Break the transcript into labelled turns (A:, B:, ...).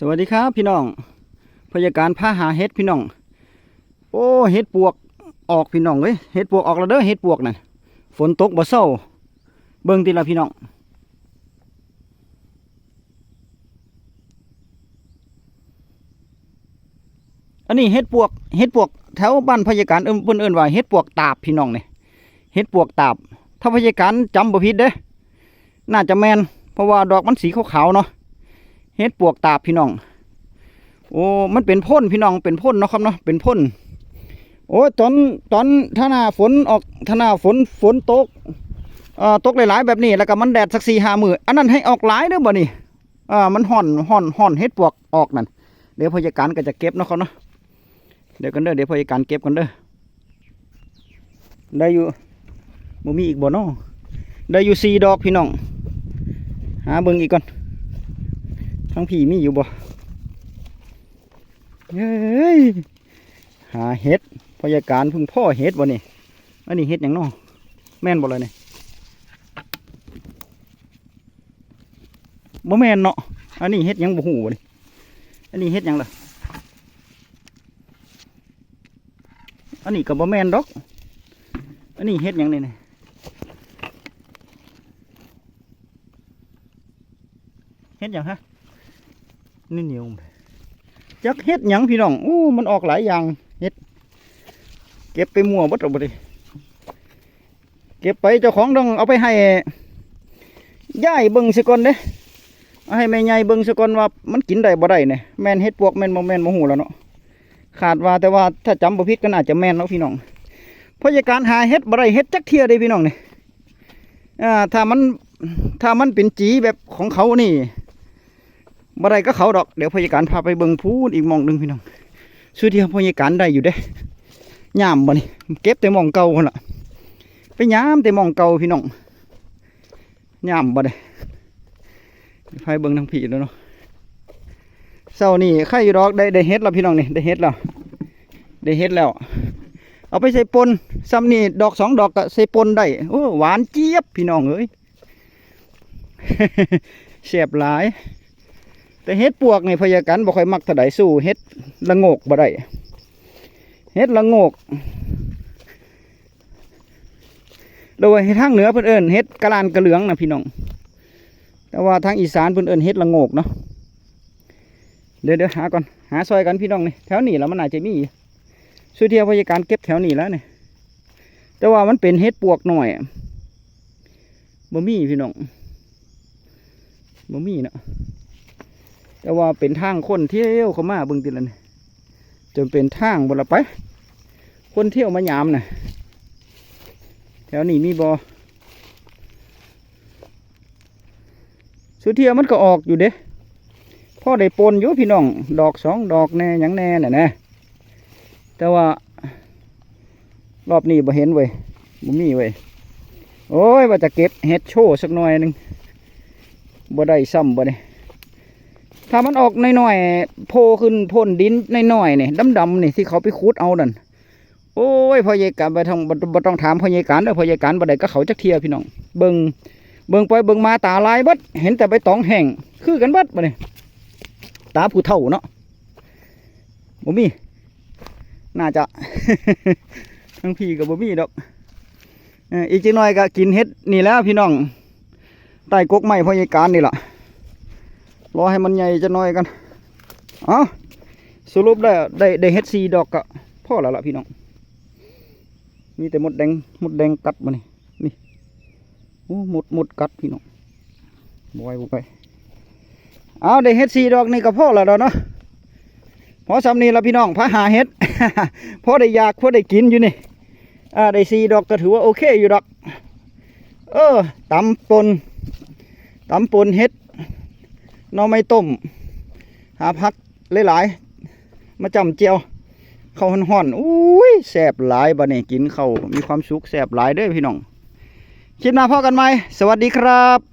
A: สวัสดีครับพี่น้องพยาการพาหาเห็ดพี่น้อง โอ้เห็ดปวกออกพี่น้องเว้ยเห็ดปวกออกแล้วเด้อเห็ดปวกน่ะฝนตกบ่เศร้า เบิ่งติละพี่น้องอันนี้เห็ดปวกเห็ดปวกแถวบ้านพยาการเอิ้นเพิ่นเอิ้นว่าเห็ดปวกตาบพี่น้องเนี่ยเห็ดปวกตาบ ถ้าพยาการจำบ่ผิดเด้น่าจะแมนเพราะว่าดอกมันสีขาวๆเนาะ เห็ดปวกตาบพี่น้องโอ้มันเป็นพ่นพี่น้องเป็นพ่นเนาะครับเนาะเป็นพ่นโอ้ตอนตอนถ้านาฝนออกถ้านาฝนฝนตกเอ่อตกหลายๆแบบนี้แล้วก็มันแดดสักสี่ห้ามืออันนั้นให้ออกหลายเด้อบ่นี่อ่ามันห่อนห่อนห่อนเฮ็ดปวกออกนั่นเดี๋ยวพยาการก็จะเก็บเนาะเขาเนาะเดี๋ยวกันเด้อเดี๋ยวพยาการเก็บกันเด้อได้อยู่บ่มีอีกบ่เนาะได้อยู่สี่ดอกพี่น้องหาเบิ่งอีกก่อน ทั้งผีมีอยู่บ่เฮ้ยหาเห็ดพยาการพึ่งพ่อเห็ดบ่นี่อันนี้เห็ดหยังนอแม่นบ่เลยนี่บ่แม่นเนาะอันนี้เห็ดยังบ่หูบ่นี่อันนี้เห็ดยังล่ะอันนี้ก็บ่แม่นดอก อันนี้เห็ดยังนี่นี่เห็ดยังฮะ นี่เหนียวจักเฮ็ดหยังพี่น้องอู้มันออกหลายอย่างเฮ็ด เก็บไปมั่วเบัดเอาบ่ดิเก็บไปเจ้าของต้องเอาไปให้ย่ายเบิ่งซะก่อนเด้เอาให้แม่ใหญ่เบิ่งซะก่อนว่ามันกินได้บ่ได้เนี่ยแม่นเฮ็ดปวกแม่นบ่แม่นบ่ฮู้แล้วเนาะขาดว่าแต่ว่าถ้าจำบ่ผิดก็น่าจะแม่นเนาะพี่น้องเพราะการหาเฮ็ดบ่ได้เฮ็ดจักเที่ยเด้พี่น้องเนี่อ่าถ้ามันถ้ามันเป็นจีแบบของเขานี่ บ่ได้ก็เขาดอกเดี๋ยวพยาการพาไปเบิ่งพูนอีกมองหนึ่งพี่น้องสุดที่พยาการได้อยู่เด้ยามบ่นี่เก็บแต่มองเก่าคนละไปยามแต่มองเก่าพี่น้องยามบ่ได้พาเบิ่งทางผีแล้วเนาะเช้านี่ใครอยู่ดอกได้ได้เฮ็ดแล้วพี่น้องนี่ได้เฮ็ดแล้วได้เฮ็ดแล้ว เอาไปใส่ปนซ้ำนี่ดอกสองดอกก็ใส่ปนได้โอ้หวานเจี๊ยบพี่น้องเอ้ยแซ่บหลาย แต่เฮ็ดปวกนี่พยากันบ่ค่อยมักเท่าใดสู้เฮ็ดละโงกบ่ได้เฮ็ดละโงกโดยทางเหนือเพิ่นเอิ้นเฮ็ดกะลานกระเหลืองนะพี่น้อง แต่ว่าทางอีสานเพิ่นเอิ้นเฮ็ดละโงกเนาะ เดี๋ยวเดี๋ยวหาก่อน หาซอยกันพี่น้องนี่แถวนี้แล้วมันอาจจะมีสุเทียวพยาการเก็บแถวนี้แล้วนี่แต่ว่ามันเป็นเฮ็ดปวกหน่อยบ่มีพี่น้องบ่มีเนาะ แต่ว่าเป็นทางคนเที่ยวเขามาบิ่งติละนี่จนเป็นทางบนละไป คนเที่ยวมายามน่ะแถวนี้มีบอสุเทียวมันก็ออกอยู่เด้พ่อได้ปนอยู่พี่น้อง ดอกสองดอกแน่หยังแน่น่ะนะแต่ว่ารอบนี้บ่เห็นเว้ยบ่มีเว้ยโอ้ยว่าจะเก็บเห็ดโชว์สักหน่อยหนึงบ่ได้ซ้ำบ่เนี่ย ถ้ามันออกน้อยๆโผล่ขึ้นพ่นดินน้อยๆนี่ดำๆนี่ที่เขาไปขุดเอานั่นโอ้ยพ่อใหญ่การไปทางบ่ต้องถามพ่อใหญ่การเด้อพ่อใหญ่การบ่ได้ก็เขาจักเทียพี่น้องเบิ่งเบิ่งไปเบิ่งมาตาลายบัดเห็นแต่ใบตองแห้งคือกันบัดบ่นี่ตาผู้เฒ่าเนาะบ่มีน่าจะทั้งพี่กับบ่มีดอกเอออีกจักหน่อยก็กินเฮ็ดนี่แล้วพี่น้องใต้กกไม้พ่อใหญ่การนี่ล่ะ รอให้มันใหญ่จะน้อยกันเอ๋อสรุปได้ได้ได้เฮ็ดซีดอกก็พอแล้วล่ะพี่น้องมีแต่หมดแดงหมดแดงกัดมานี่นี่โอ้หมดหมดกัดพี่น้องบอยบไปเอาได้เฮ็ดซีดอกนี่ก็พอแล้วเนาะพอสำนีแล้วพี่น้องพาหาเฮ็ดพอได้อยากพอได้กินอยู่นี่อ่าได้ซีดอกก็ถือว่าโอเคอยู่ดอก เออตำปนตำปนเฮ็ด น่อไม่ต้ม หาพักหลายๆมาจำเจียวข้าวห่อนๆอุ้ยแสบหลายบะเนี่ยกินเขามีความสุขแสบหลายเด้อพี่น้องคลิปหน้าพ่อกันไหมสวัสดีครับ